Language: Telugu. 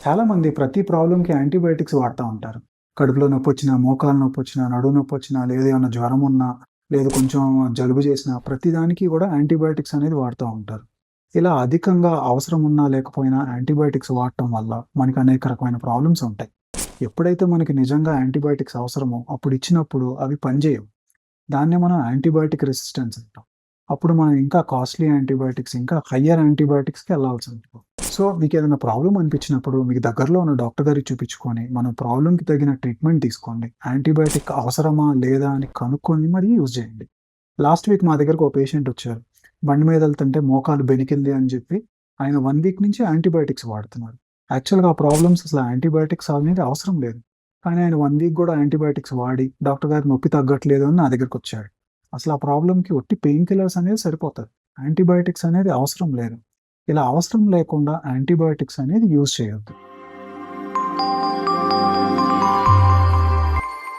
చాలామంది ప్రతి ప్రాబ్లంకి యాంటీబయాటిక్స్ వాడుతూ ఉంటారు. కడుపులో నొప్పొచ్చినా, మోకాలు నొప్పొచ్చినా, నడుము నొప్పొచ్చినా, లేదు ఏమైనా జ్వరం ఉన్నా, లేదు కొంచెం జలుబు చేసినా ప్రతిదానికి కూడా యాంటీబయాటిక్స్ అనేది వాడుతూ ఉంటారు. ఇలా అధికంగా అవసరం ఉన్నా లేకపోయినా యాంటీబయాటిక్స్ వాడటం వల్ల మనకి అనేక రకమైన ప్రాబ్లమ్స్ ఉంటాయి. ఎప్పుడైతే మనకి నిజంగా యాంటీబయాటిక్స్ అవసరమో అప్పుడు ఇచ్చినప్పుడు అవి పనిచేయవు. దాన్నే మనం యాంటీబయాటిక్ రెసిస్టెన్స్ అంటాం. అప్పుడు మనం ఇంకా కాస్ట్‌లీ యాంటీబయాటిక్స్ ఇంకా హయ్యర్ యాంటీబయాటిక్స్‌కి వెళ్ళాల్సి ఉంటుంది. సో, మీకు ఏదైనా ప్రాబ్లం అనిపించినప్పుడు మీకు దగ్గరలో ఉన్న డాక్టర్ గారికి చూపించుకొని, మన ప్రాబ్లంకి తగిన ట్రీట్మెంట్ తీసుకోండి. యాంటీబయాటిక్ అవసరమా? లేదా? అని కనుక్కొని మరి యూజ్ చేయండి. లాస్ట్ వీక్ మా దగ్గరకు ఒక పేషెంట్ వచ్చారు. బండి మీద వెళ్తుంటే మోకాలు బెనికింది అని చెప్పి ఆయన వన్ వీక్ నుంచి యాంటీబయాటిక్స్ వాడుతున్నారు. యాక్చువల్‌గా ఆ ప్రాబ్లమ్స్ అసలు యాంటీబయాటిక్స్ అనేది అవసరం లేదు. కానీ ఆయన వన్ వీక్ కూడా యాంటీబయాటిక్స్ వాడి డాక్టర్ గారు నొప్పి తగ్గట్లేదు అని నా దగ్గరకొచ్చాడు. అసలు ఆ ప్రాబ్లమ్‌కి ఒట్టి పెయిన్ కిల్లర్స్ అనేది సరిపోతుంది యాంటీబయాటిక్స్ అనేది అవసరం లేదు. ఇలా అవసరం లేకుండా యాంటీబయాటిక్స్ అనేది యూజ్ చేయొద్దు.